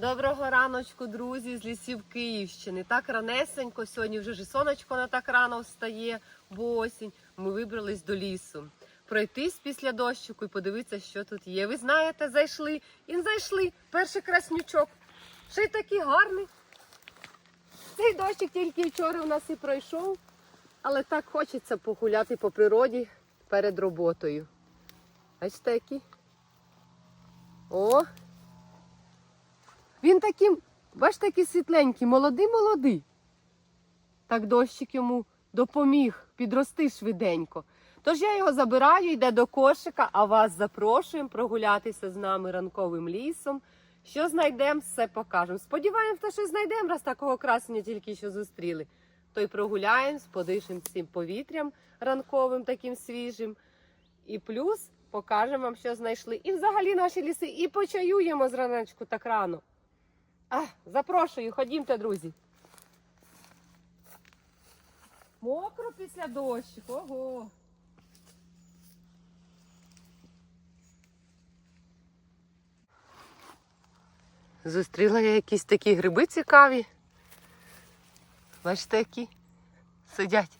Доброго раночку, друзі, з лісів Київщини. Так ранесенько, сьогодні вже ж сонечко не так рано встає, бо осінь. Ми вибрались до лісу. Пройтись після дощику і подивитися, що тут є. Ви знаєте, зайшли і зайшли. Перший краснючок. Ще й такий гарний. Цей дощик тільки вчора у нас і пройшов, але так хочеться погуляти по природі перед роботою. Бачите, який? О! Він таким, бачите, такий світленький, молодий-молодий. Так дощик йому допоміг підрости швиденько. Тож я його забираю, йде до кошика, а вас запрошуємо прогулятися з нами ранковим лісом. Що знайдемо, все покажемо. Сподіваємося, що знайдемо, раз такого красення тільки що зустріли. То й прогуляємось, подишемо цим повітрям ранковим, таким свіжим. І плюс покажемо вам, що знайшли. І взагалі наші ліси, і почаюємо з раночку так рано. А, запрошую, ходімте, друзі. Мокро після дощику, ого. Зустріла я якісь такі гриби цікаві. Бачите, які сидять.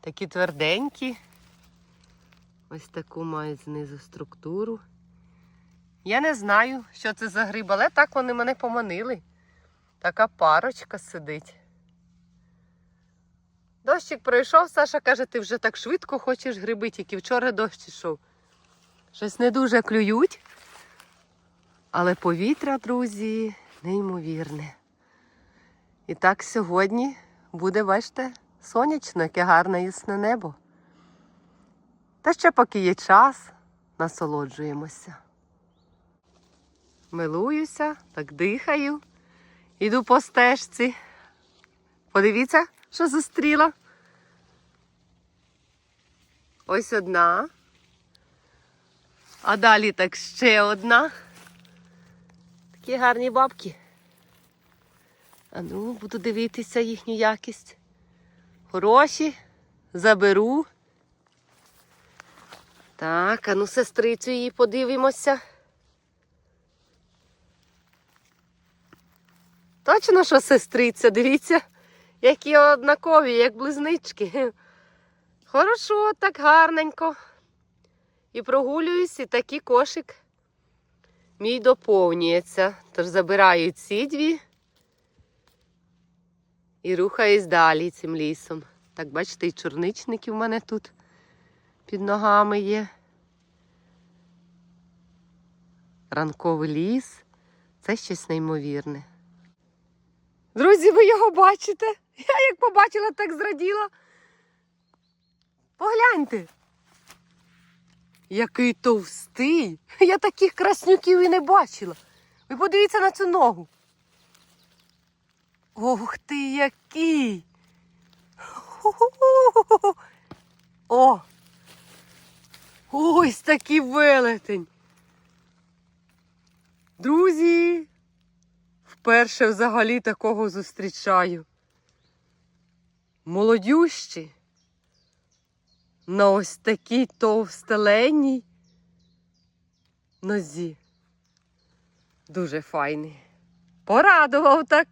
Такі тверденькі. Ось таку мають знизу структуру. Я не знаю, що це за гриб, але так вони мене поманили. Така парочка сидить. Дощик пройшов, Саша каже, ти вже так швидко хочеш гриби, тільки вчора дощ ішов. Щось не дуже клюють. Але повітря, друзі, неймовірне. І так сьогодні буде, бачите, сонячно, яке гарне ясне небо. Та ще поки є час, насолоджуємося. Милуюся, так дихаю. Іду по стежці. Подивіться, що зустріла. Ось одна. А далі так ще одна. Такі гарні бабки. А ну, буду дивитися їхню якість. Хороші, заберу. Так, а ну сестрицю її подивимося. Точно, що сестриця, дивіться, які однакові, як близнички. Хорошо, так гарненько. І прогулююсь, і такий кошик мій доповнюється. Тож забираю ці дві і рухаюсь далі цим лісом. Так, бачите, і чорничники в мене тут під ногами є. Ранковий ліс. Це щось неймовірне. Друзі, ви його бачите? Я як побачила, так зраділа. Погляньте. Який товстий. Я таких краснюків і не бачила. Ви подивіться на цю ногу. Ох ти який. О! Ось такий велетень. Друзі, вперше взагалі такого зустрічаю. Молодющі. На ось такій товстеленній нозі. Дуже файний. Порадував так.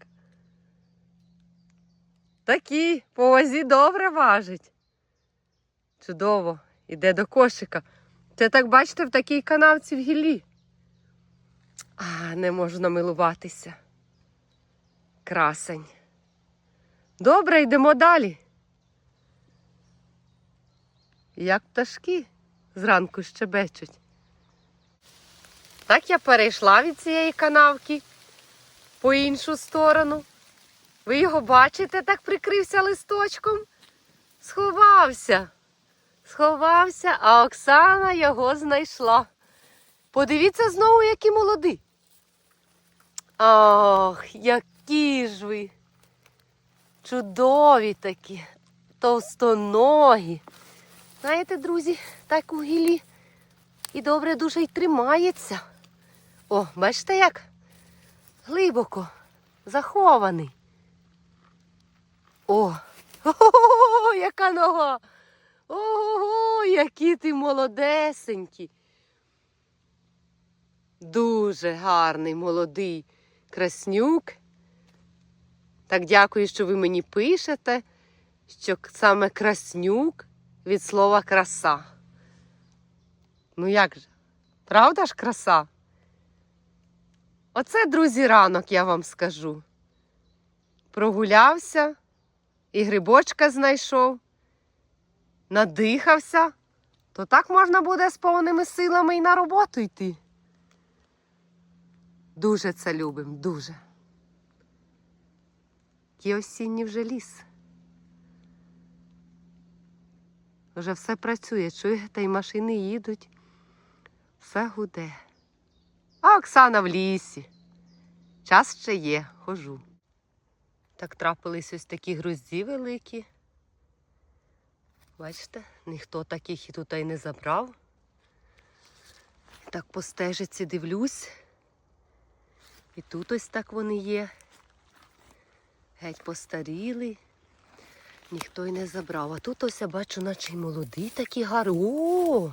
Такі по вазі добре важить. Чудово, іде до кошика. Це так бачите в такій канавці в гіллі. А, не можу намилуватися. Красень. Добре, йдемо далі. Як пташки зранку щебечуть. Так я перейшла від цієї канавки по іншу сторону. Ви його бачите, так прикрився листочком. Сховався. Сховався, а Оксана його знайшла. Подивіться знову, які молоді. Ох, які ж ви. Чудові такі, товстоногі. Знаєте, друзі, так у гілі і добре дуже й тримається. О, бачите як? Глибоко, захований. О, о, яка нога! Ого, які ти молодесенькі. Дуже гарний, молодий. Краснюк. Так дякую, що ви мені пишете, що саме краснюк від слова краса. Ну як же? Правда ж краса? Оце, друзі, ранок, я вам скажу. Прогулявся і грибочка знайшов, надихався, то так можна буде з повними силами і на роботу йти. Дуже це любим, дуже. Який осінній вже ліс. Вже все працює, чуєте, і машини їдуть, все гуде. А Оксана в лісі. Час ще є, хожу. Так трапились ось такі грузді великі. Бачите, ніхто таких і тут і не забрав. Так по стежиці дивлюсь. І тут ось так вони є. Геть постаріли. Ніхто й не забрав. А тут ось я бачу, наче й молодий такий гарний. О!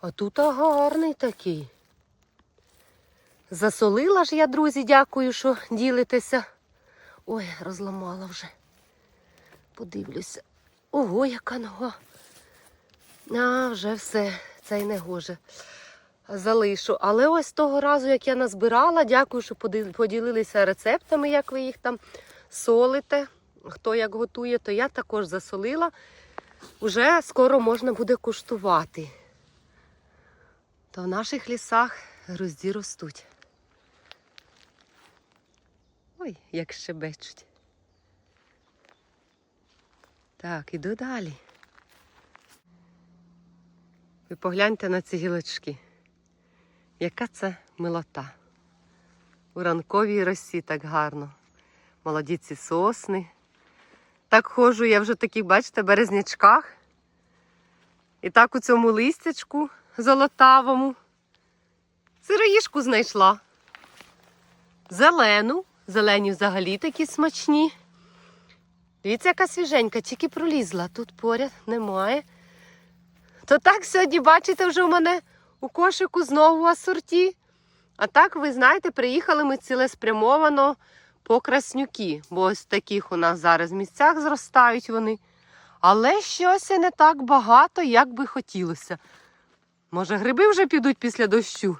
А тут а гарний такий. Засолила ж я, друзі, дякую, що ділитеся. Ой, розламала вже. Подивлюся. Ого, яка нога. А, вже все, це й не гоже. Залишу. Але ось того разу, як я назбирала, дякую, що поділилися рецептами, як ви їх там солите. Хто як готує, то я також засолила. Уже скоро можна буде куштувати. То в наших лісах грузді ростуть. Ой, як щебечуть. Так, іду далі. Ви погляньте на ці гілочки. Яка це милота. У ранковій росі так гарно. Молоді ці сосни. Так ходжу я вже в таких, бачите, березнячках. І так у цьому листячку золотавому. Сироїшку знайшла. Зелену. Зелені взагалі такі смачні. Дивіться, яка свіженька, тільки пролізла. Тут поряд немає. То так сьогодні, бачите, вже у мене у кошику знову асорті. А так, ви знаєте, приїхали ми цілеспрямовано по краснюки, бо ось таких у нас зараз місцях зростають вони. Але щось не так багато, як би хотілося. Може, гриби вже підуть після дощу?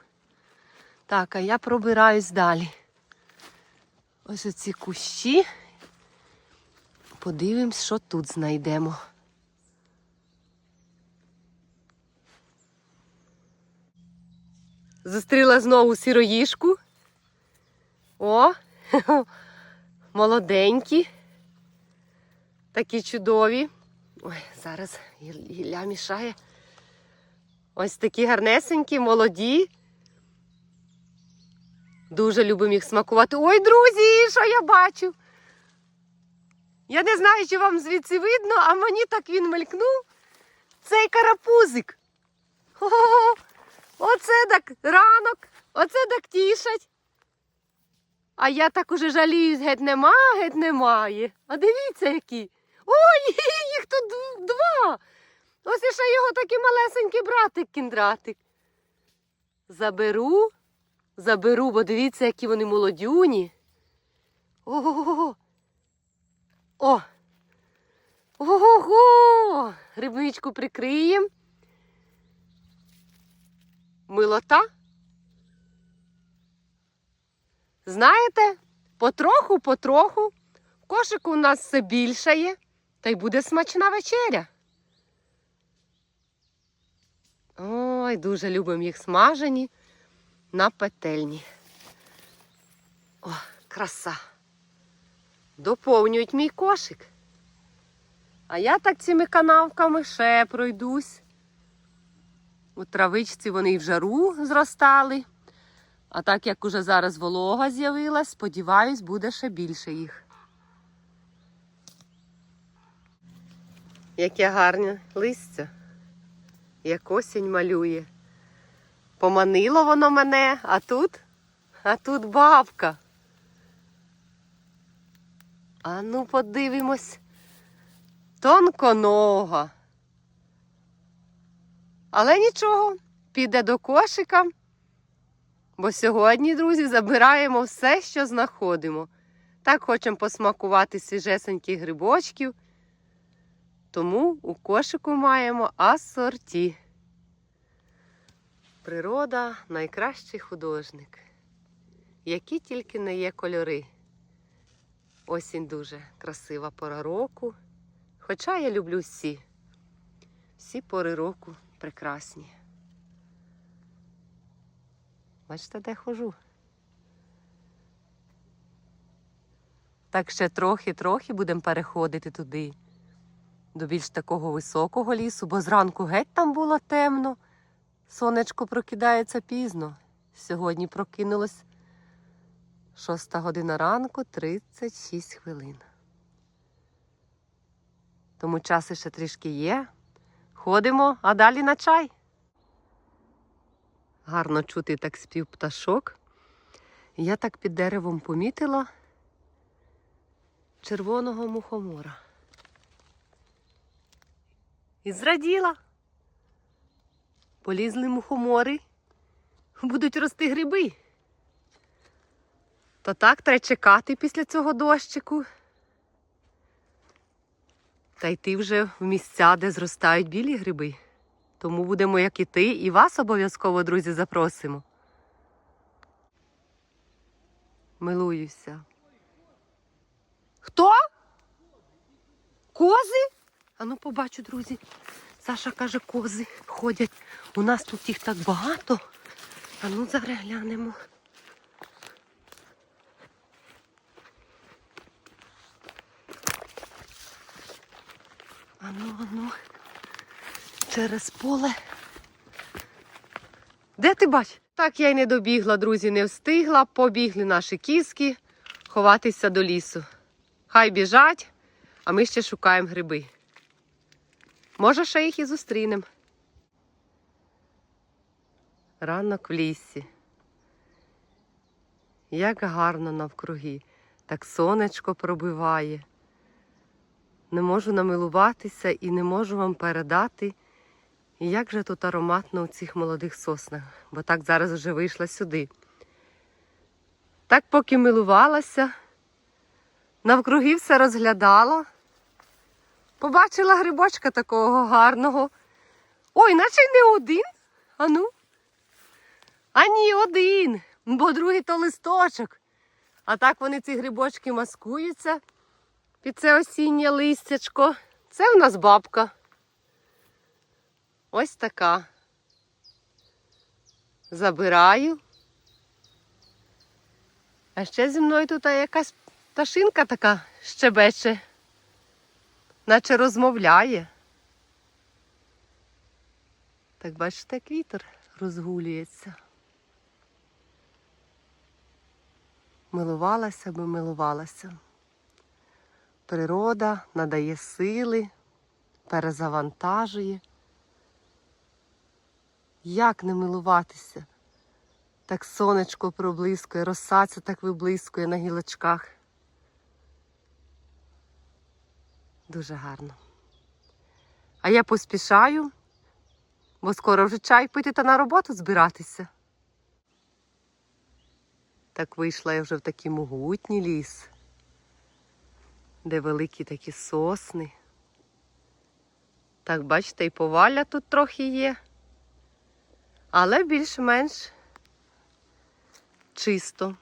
Так, а я пробираюсь далі. Ось оці кущі. Подивимось, що тут знайдемо. Зустріла знову сіроїшку. О, молоденькі. Такі чудові. Ой, зараз гілля мішає. Ось такі гарнесенькі, молоді. Дуже любимо їх смакувати. Ой, друзі, що я бачу? Я не знаю, чи вам звідси видно, а мені так він мелькнув. Цей карапузик. Хо-хо-хо. Оце так ранок, оце так тішать. А я так уже жаліюсь, геть нема, геть немає. А дивіться які. Ой, їх тут два. Ось і ще його такий малесенький братик кіндратик. Заберу, заберу, бо дивіться, які вони молодюні. Ого. О! Ого! Рибничку прикриємо. Милота. Знаєте, потроху, потроху, в кошику у нас все більше є, та й буде смачна вечеря. Ой, дуже любимо їх смажені на петельні. О, краса. Доповнюють мій кошик. А я так цими канавками ще пройдусь. У травичці вони і в жару зростали. А так як уже зараз волога з'явилась, сподіваюсь, буде ще більше їх. Яке гарне листя, як осінь малює. Поманило воно мене, а тут, а тут бабка. А ну подивимось. Тонконога. Але нічого, піде до кошика. Бо сьогодні, друзі, забираємо все, що знаходимо. Так хочемо посмакувати свіжесеньких грибочків. Тому у кошику маємо асорті. Природа найкращий художник. Які тільки не є кольори. Осінь дуже красива пора року. Хоча я люблю всі. Всі пори року прекрасні. Бачите, де хожу. Так ще трохи-трохи будемо переходити туди, до більш такого високого лісу, бо зранку геть там було темно. Сонечко прокидається пізно. Сьогодні прокинулось 6 година ранку 36 хвилин. Тому часу ще трішки є. Ходимо, а далі на чай. Гарно чути так спів пташок. Я так під деревом помітила червоного мухомора. І зраділа. Полізли мухомори, будуть рости гриби. То так треба чекати після цього дощику. Та йти вже в місця, де зростають білі гриби. Тому будемо як і ти, і вас обов'язково, друзі, запросимо. Милуюся. Хто? Кози? Ану, побачу, друзі. Саша каже, кози ходять. У нас тут їх так багато. Ану, зараз глянемо. Ану, ану. Через поле. Де ти бач? Так я й не добігла, друзі, не встигла. Побігли наші кіски ховатися до лісу. Хай біжать, а ми ще шукаємо гриби. Може, ще їх і зустрінемо. Ранок в лісі. Як гарно навкруги, так сонечко пробиває. Не можу намилуватися і не можу вам передати, як же тут ароматно у цих молодих соснах, бо так зараз вже вийшла сюди. Так поки милувалася, навкруги все розглядала. Побачила грибочка такого гарного. Ой, наче не один. Ану. А ні, один, бо другий то листочок. А так вони ці грибочки маскуються під це осіннє листячко. Це в нас бабка. Ось така. Забираю. А ще зі мною тут якась пташинка така щебече, наче розмовляє. Так бачите, як вітер розгулюється. Милувалася би, милувалася. Природа надає сили, перезавантажує. Як не милуватися? Так сонечко проблискує, роса ця так виблискує на гілочках. Дуже гарно. А я поспішаю, бо скоро вже чай пити та на роботу збиратися. Так вийшла я вже в такий могутній ліс, де великі такі сосни. Так, бачите, і повалля тут трохи є, але більш-менш чисто,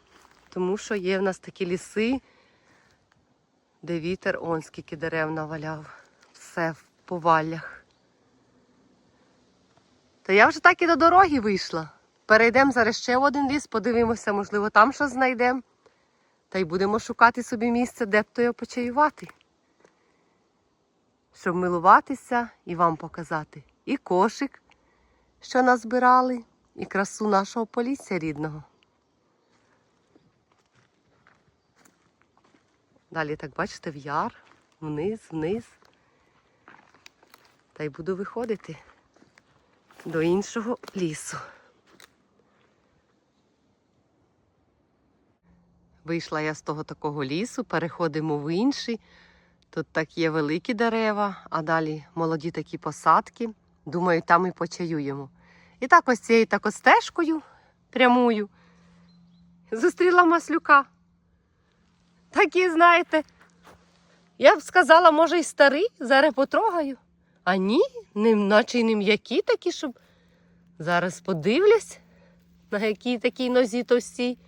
тому що є в нас такі ліси, де вітер он скільки дерев наваляв, все в поваллях. Та я вже так і до дороги вийшла. Перейдемо зараз ще в один ліс, подивимося, можливо, там щось знайдемо. Та й будемо шукати собі місце, де б то його почаювати. Щоб милуватися і вам показати і кошик, що назбирали, і красу нашого полісся рідного. Далі, так бачите, в яр, вниз, вниз. Та й буду виходити до іншого лісу. Вийшла я з того такого лісу, переходимо в інший. Тут так є великі дерева, а далі молоді такі посадки. Думаю, там і почаюємо. І так ось цією так стежкою прямую Зустріла маслюка. Такі, знаєте, я б сказала, може, й старий, зараз потрогаю. А ні, не, наче й не м'які такі, щоб зараз подивлюсь, на якій такій нозі товстій.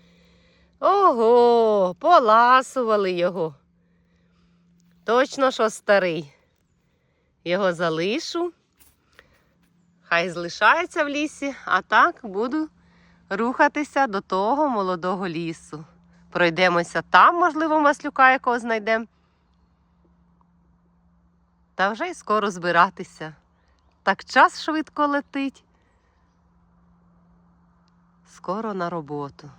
Ого, поласували його. Точно, що старий. Його залишу. Хай залишається в лісі, а так буду рухатися до того молодого лісу. Пройдемося там, можливо, маслюка якого знайдемо. Та вже й скоро збиратися. Так час швидко летить. Скоро на роботу.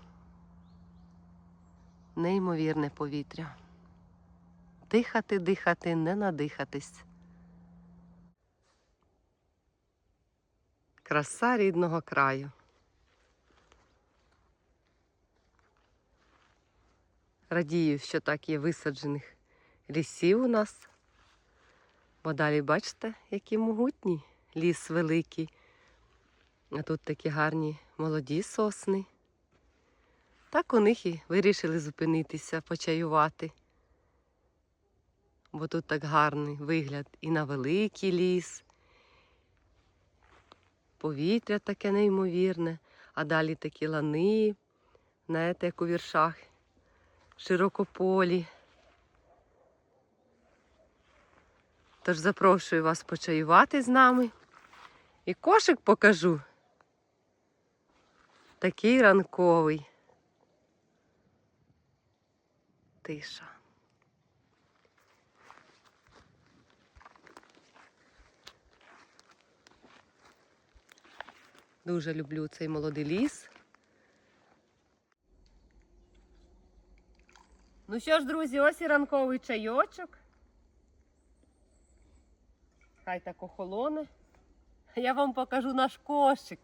Неймовірне повітря. Дихати, дихати, не надихатись. Краса рідного краю. Радію, що так є висаджених лісів у нас. Бо далі бачите, які могутні ліс великий. А тут такі гарні молоді сосни. Так у них і вирішили зупинитися, почаювати. Бо тут так гарний вигляд і на великий ліс. Повітря таке неймовірне, а далі такі лани, знаєте, як у віршах, широкополі. Тож запрошую вас почаювати з нами. І кошик покажу. Такий ранковий. Тиша. Дуже люблю цей молодий ліс. Ну що ж, друзі, ось і ранковий чайочок. Хай так охолоне. Я вам покажу наш кошик.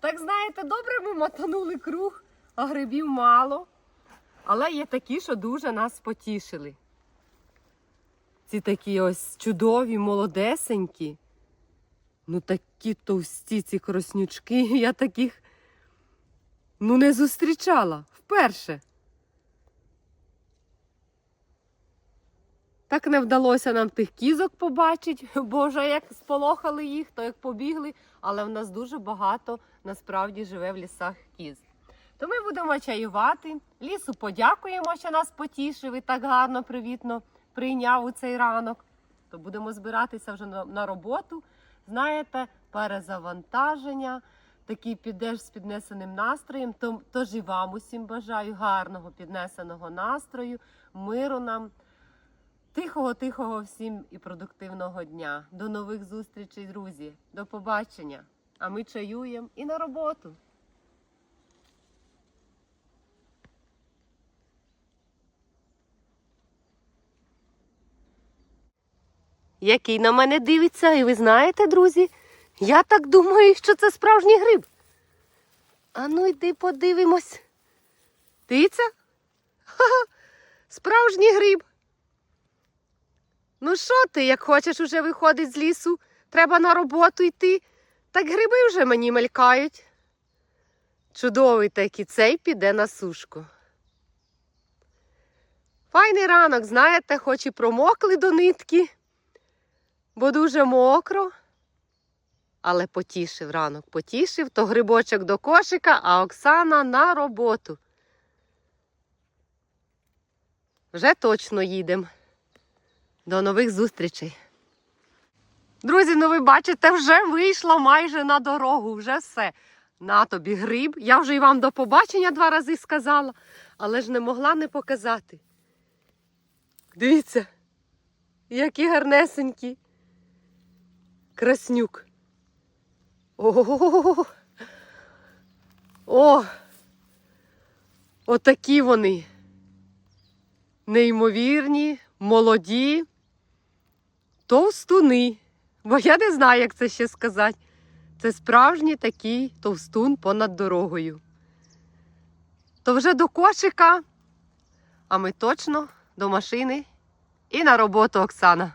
Так знаєте, добре ми мотанули круг, а грибів мало. Але є такі, що дуже нас потішили. Ці такі ось чудові, молодесенькі. Ну такі товсті ці кроснючки. Я таких ну не зустрічала вперше. Так не вдалося нам тих кізок побачити, бо вже як сполохали їх, то як побігли, але в нас дуже багато насправді живе в лісах кіз. То ми будемо чаювати. Лісу подякуємо, що нас потішив і так гарно, привітно прийняв у цей ранок. То будемо збиратися вже на, роботу. Знаєте, перезавантаження. Такий підеш з піднесеним настроєм. То- Тож і вам усім бажаю гарного піднесеного настрою, миру нам. Тихого, тихого всім і продуктивного дня. До нових зустрічей, друзі. До побачення. А ми чаюємо і на роботу. Який на мене дивиться, і ви знаєте, друзі, я так думаю, що це справжній гриб. А ну йди подивимось. Дивіться? Ха-ха, справжній гриб. Ну що ти, як хочеш уже виходить з лісу, треба на роботу йти, так гриби вже мені мелькають. Чудовий такий цей піде на сушку. Файний ранок, знаєте, хоч і промокли до нитки, бо дуже мокро. Але потішив ранок, потішив, то грибочок до кошика, а Оксана на роботу. Вже точно їдемо. До нових зустрічей. Друзі, ну ви бачите, вже вийшла майже на дорогу, вже все. На тобі гриб. Я вже і вам до побачення два рази сказала, але ж не могла не показати. Дивіться, які гарнесенькі. Краснюк. О, О! Отакі вони. Неймовірні, молоді, товстуни. Бо я не знаю, як це ще сказати. Це справжній такий товстун понад дорогою. То вже до кошика, а ми точно до машини і на роботу Оксана.